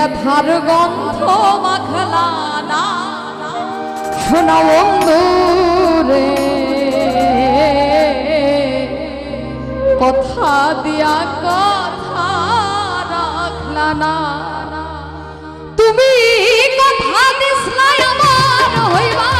ব্যথার গন্ধ মাখলা, না শোনা বন্ধু কথা দিয়া কথা রাখলা না তুমি কথা দিস আমার হইবা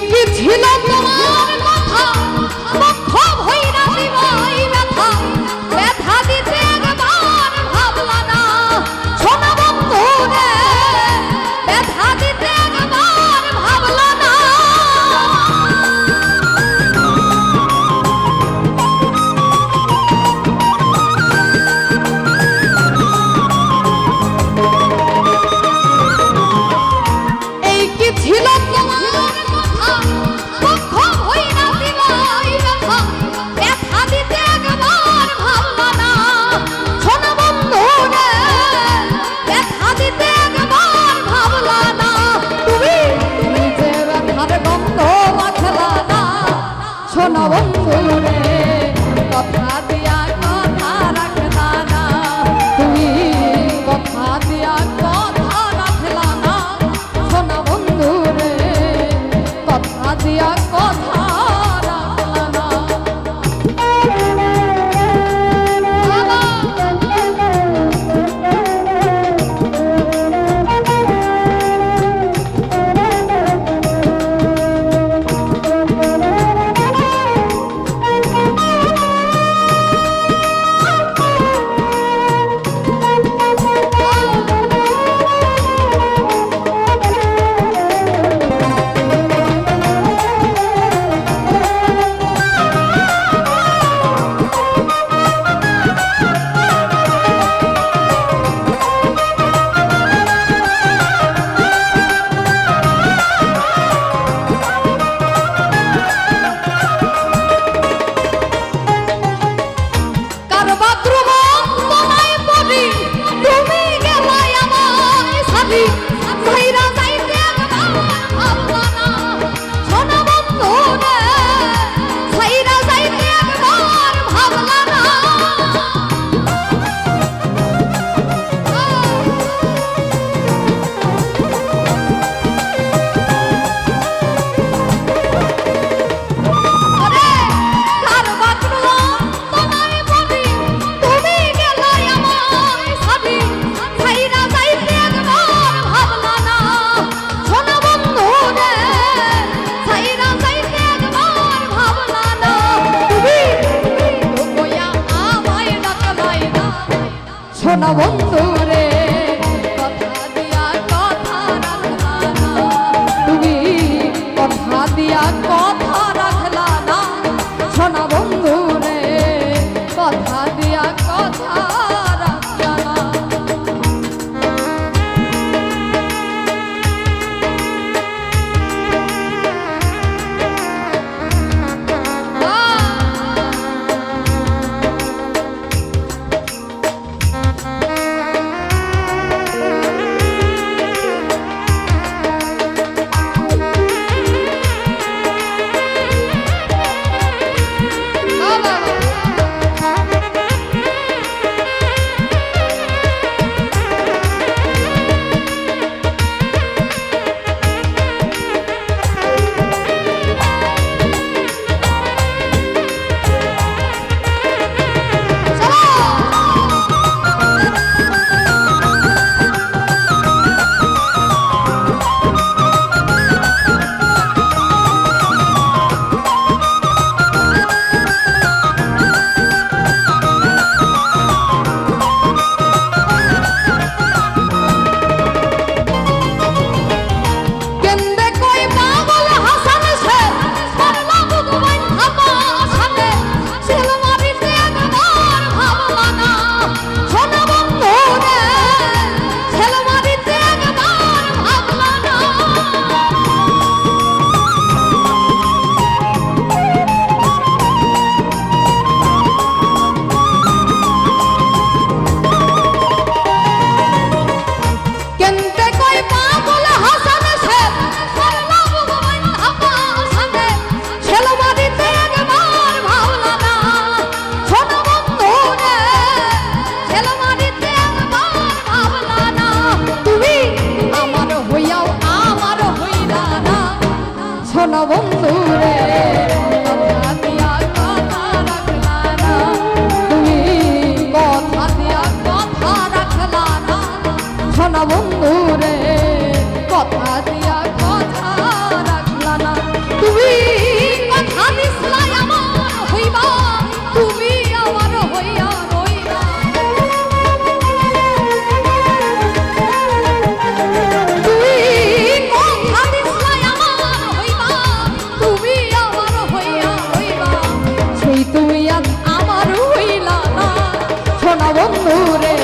কি ছিল son abandones. জানো বন্ধু করে